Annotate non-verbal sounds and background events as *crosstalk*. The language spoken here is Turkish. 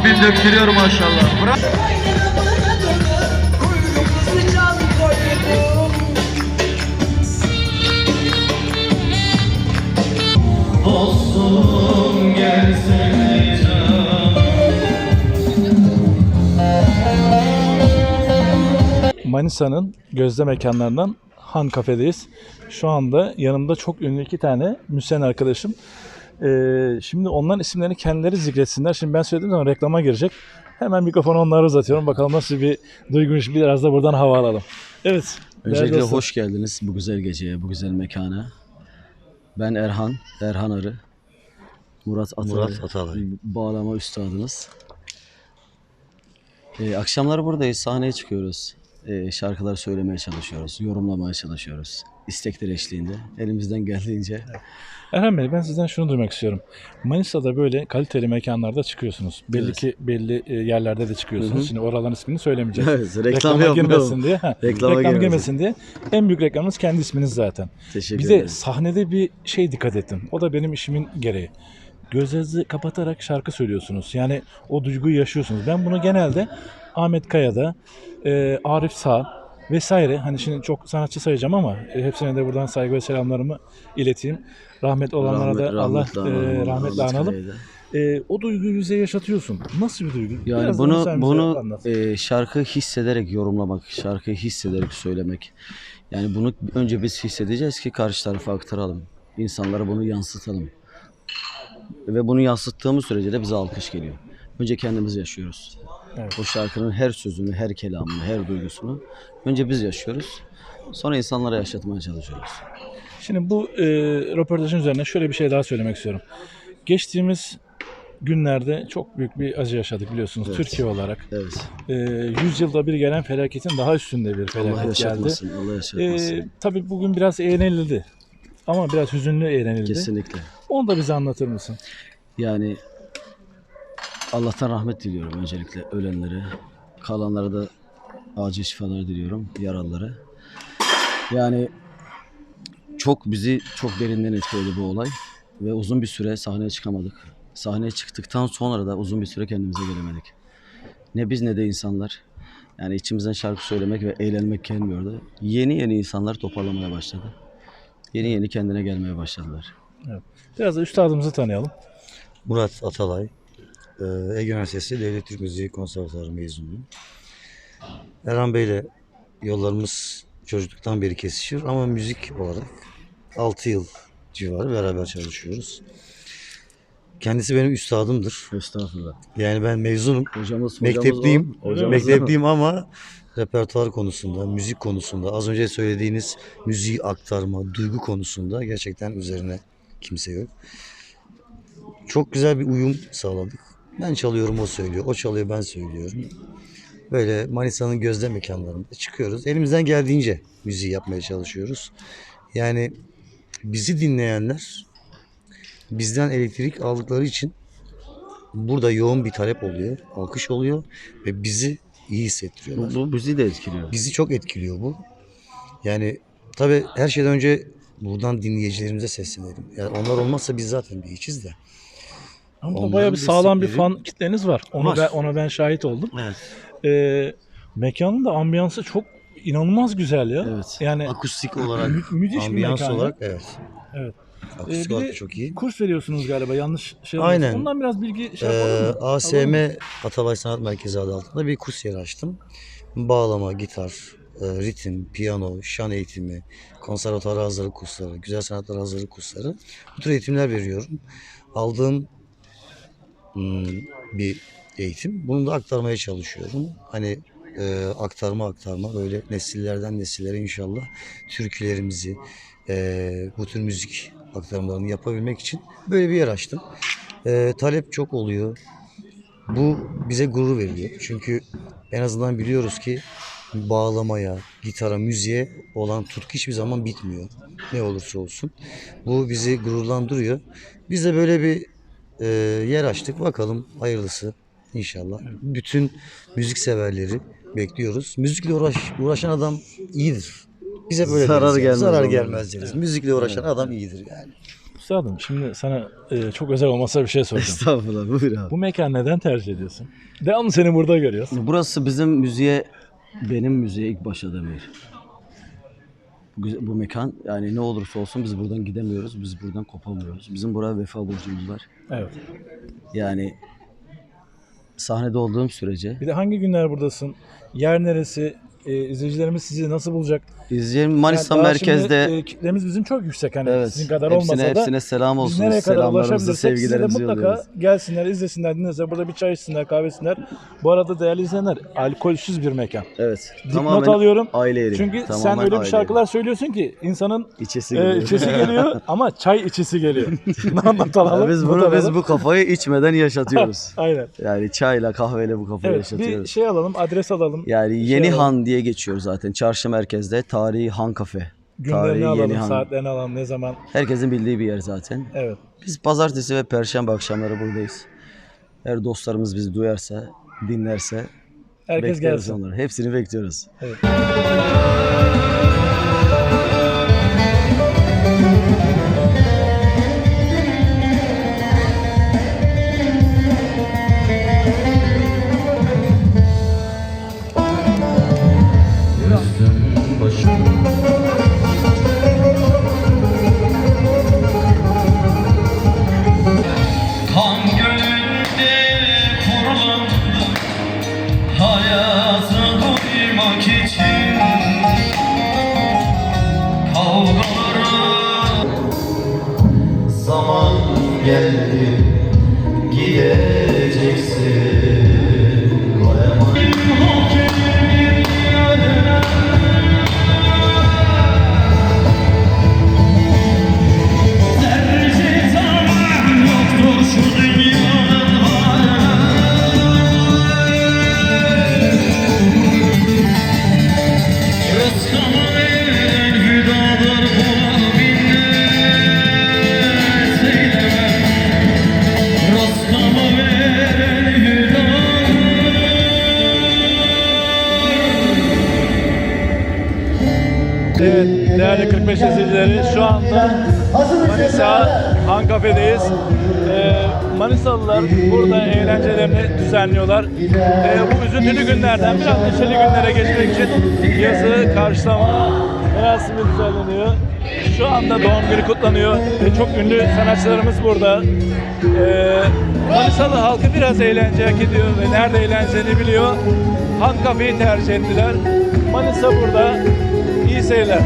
Abim döktürüyor maşallah. Bırak. Dostum gelsene Manisa'nın gözde mekanlarından Han Kafe'deyiz. Şu anda yanımda çok ünlü iki tane müzisyen arkadaşım. Ee, şimdi onların isimlerini kendileri zikretsinler. Şimdi ben söylediğim zaman reklama girecek. Hemen mikrofonu onlara uzatıyorum. Bakalım nasıl bir duyguymuş. Biraz da buradan hava alalım. Evet. Öncelikle dostlar. hoş geldiniz bu güzel geceye, bu güzel mekana. Ben Erhan, Erhan Arı. Murat Atalay, Murat Atalay. bağlama üstadınız. Ee, akşamlar buradayız, sahneye çıkıyoruz. Ee, şarkılar söylemeye çalışıyoruz, yorumlamaya çalışıyoruz. İstekler eşliğinde, elimizden geldiğince. Erhan Bey ben sizden şunu duymak istiyorum. Manisa'da böyle kaliteli mekanlarda çıkıyorsunuz. Belli Evet. ki belli e, yerlerde de çıkıyorsunuz. Hı hı. Şimdi oraların ismini söylemeyeceğiz. Evet, reklam Reklama yapmayalım. girmesin diye. Ha, *laughs* Reklama reklam girmesin. diye. En büyük reklamınız kendi isminiz zaten. Teşekkür Bir de ederim. sahnede bir şey dikkat ettim. O da benim işimin gereği. Gözlerinizi kapatarak şarkı söylüyorsunuz. Yani o duyguyu yaşıyorsunuz. Ben bunu genelde Ahmet Kaya'da, e, Arif Sağ vesaire hani şimdi çok sanatçı sayacağım ama e, hepsine de buradan saygı ve selamlarımı ileteyim. Rahmet olanlara da Allah rahmetli e, analım, rahmetle Ahmet analım. Da. E, o duyguyu bize yaşatıyorsun. Nasıl bir duygu? Yani Biraz da bunu bunu e, şarkı hissederek yorumlamak, şarkıyı hissederek söylemek. Yani bunu önce biz hissedeceğiz ki karşı tarafa aktaralım. İnsanlara bunu yansıtalım. Ve bunu yansıttığımız sürece de bize alkış geliyor. Önce kendimiz yaşıyoruz. Evet. O şarkının her sözünü, her kelamını, her duygusunu önce biz yaşıyoruz. Sonra insanlara yaşatmaya çalışıyoruz. Şimdi bu e, röportajın üzerine şöyle bir şey daha söylemek istiyorum. Geçtiğimiz günlerde çok büyük bir acı yaşadık biliyorsunuz Evet. Türkiye olarak. Evet. E, 100 yılda bir gelen felaketin daha üstünde bir Allah felaket geldi. yaşatmasın. Allah yaşatmasın. E, tabii bugün biraz eğlenildi. Ama biraz hüzünlü eğlenildi. Kesinlikle. Onu da bize anlatır mısın? Yani Allah'tan rahmet diliyorum öncelikle ölenlere. Kalanlara da acil şifalar diliyorum yaralılara. Yani çok bizi çok derinden etkiledi bu olay ve uzun bir süre sahneye çıkamadık. Sahneye çıktıktan sonra da uzun bir süre kendimize gelemedik. Ne biz ne de insanlar. Yani içimizden şarkı söylemek ve eğlenmek gelmiyordu. Yeni yeni insanlar toparlamaya başladı. Yeni yeni kendine gelmeye başladılar. Biraz da üstadımızı tanıyalım. Murat Atalay. Ee, Ege Üniversitesi Devlet Türk Müziği Konservatuarı mezunuyum. Erhan Bey'le yollarımız çocukluktan beri kesişiyor ama müzik olarak 6 yıl civarı beraber çalışıyoruz. Kendisi benim üstadımdır. Estağfurullah. Yani ben mezunum. Hocamız, Mektepliyim. Hocamız Mektepliyim ama repertuar konusunda, müzik konusunda, az önce söylediğiniz müziği aktarma, duygu konusunda gerçekten üzerine kimse yok. Çok güzel bir uyum sağladık. Ben çalıyorum, o söylüyor. O çalıyor, ben söylüyorum. Böyle Manisa'nın gözde mekanlarında çıkıyoruz. Elimizden geldiğince müziği yapmaya çalışıyoruz. Yani bizi dinleyenler bizden elektrik aldıkları için burada yoğun bir talep oluyor, alkış oluyor ve bizi iyi hissettiriyorlar. Bu, bu bizi de etkiliyor. Bizi çok etkiliyor bu. Yani tabii her şeyden önce buradan dinleyicilerimize seslenelim. Yani onlar olmazsa biz zaten bir hiçiz de. Ama Onların bayağı bir sağlam bir fan kitleniz var. Onu Var. ben, ona ben şahit oldum. Evet. E, mekanın da ambiyansı çok inanılmaz güzel ya. Evet. Yani Akustik olarak, mü- müthiş bir ambiyans mekan. olarak evet. Evet. Akustik Ee, bir olarak de da çok iyi. Kurs veriyorsunuz galiba yanlış şey Aynen. olmasın. Ondan biraz bilgi şey Ee, yapalım mı? Alalım ASM mı? Atalay Sanat Merkezi adı altında bir kurs yeri açtım. Bağlama, gitar, e, ritim, piyano, şan eğitimi, konservatuar hazırlık kursları, güzel sanatlar hazırlık kursları. Bu tür eğitimler veriyorum. Aldığım bir eğitim. Bunu da aktarmaya çalışıyorum. Hani e, aktarma aktarma böyle nesillerden nesillere inşallah türkülerimizi, e, bu tür müzik aktarımlarını yapabilmek için böyle bir yer açtım. E, talep çok oluyor. Bu bize gurur veriyor. Çünkü en azından biliyoruz ki bağlamaya, gitara, müziğe olan tutku hiçbir zaman bitmiyor. Ne olursa olsun. Bu bizi gururlandırıyor. Biz de böyle bir e, yer açtık. Bakalım hayırlısı inşallah. Bütün müzik severleri bekliyoruz. Müzikle uğraş, uğraşan adam iyidir. Bize böyle Zarar deriz gelmez Zarar gelmez deriz. Müzikle uğraşan adam iyidir yani. Üstadım şimdi sana e, çok özel olmasa bir şey soracağım. Estağfurullah buyur abi. Bu mekan neden tercih ediyorsun? Devamlı seni burada görüyoruz. Burası bizim müziğe, benim müziğe ilk başladığım yer. Bu, bu mekan yani ne olursa olsun biz buradan gidemiyoruz, biz buradan kopamıyoruz. Bizim buraya vefa borcumuz var. Evet. Yani sahnede olduğum sürece Bir de hangi günler buradasın? Yer neresi? E, izleyicilerimiz sizi nasıl bulacak? İzleyeceğim Manisa Yani merkezde Şimdi, e, kitlemiz bizim çok yüksek hani evet sizin kadar hepsine, olmasa da hepsine selam olsun. nereye kadar Selamlarımızı, sevgilerimizi mutlaka yolluyoruz. gelsinler, izlesinler, dinlesinler. Burada bir çay içsinler, kahve içsinler. Bu arada değerli izleyenler alkolsüz bir mekan. Evet. Dipnot alıyorum. aile yeri. Çünkü sen Tamamen öyle bir şarkılar söylüyorsun ki insanın yeri. İçesi e, geliyor. içesi geliyor *laughs* ama çay içisi geliyor. *laughs* Bunu anlatalım. Biz bunu biz bu kafayı içmeden yaşatıyoruz. *laughs* Aynen. yani çayla kahveyle bu kafayı Evet, bir yaşatıyoruz. şey alalım, adres alalım. Yani şey Yeni alalım. Han diye geçiyor zaten. Çarşı merkezde Tarihi Han Kafe. Günlerini Tarihi alalım, Yeni Han. saatlerini alalım, ne zaman. Herkesin bildiği bir yer zaten. Evet. Biz pazartesi ve perşembe akşamları buradayız. Eğer dostlarımız bizi duyarsa, dinlerse Herkes bekleriz gelsin. onları. Hepsini bekliyoruz. Kan Zaman geldi Gideceksin şu anda Manisa Han Kafe'deyiz. Ee, Manisalılar burada eğlencelerini düzenliyorlar. Ee, bu üzüntülü günlerden biraz neşeli günlere geçmek için yazı karşılama merasimi düzenleniyor. Şu anda doğum günü kutlanıyor. Ee, çok ünlü sanatçılarımız burada. Ee, Manisalı halkı biraz eğlence hak ediyor ve nerede eğleneceğini biliyor. Han Kafe'yi tercih ettiler. Manisa burada. İyi seyirler.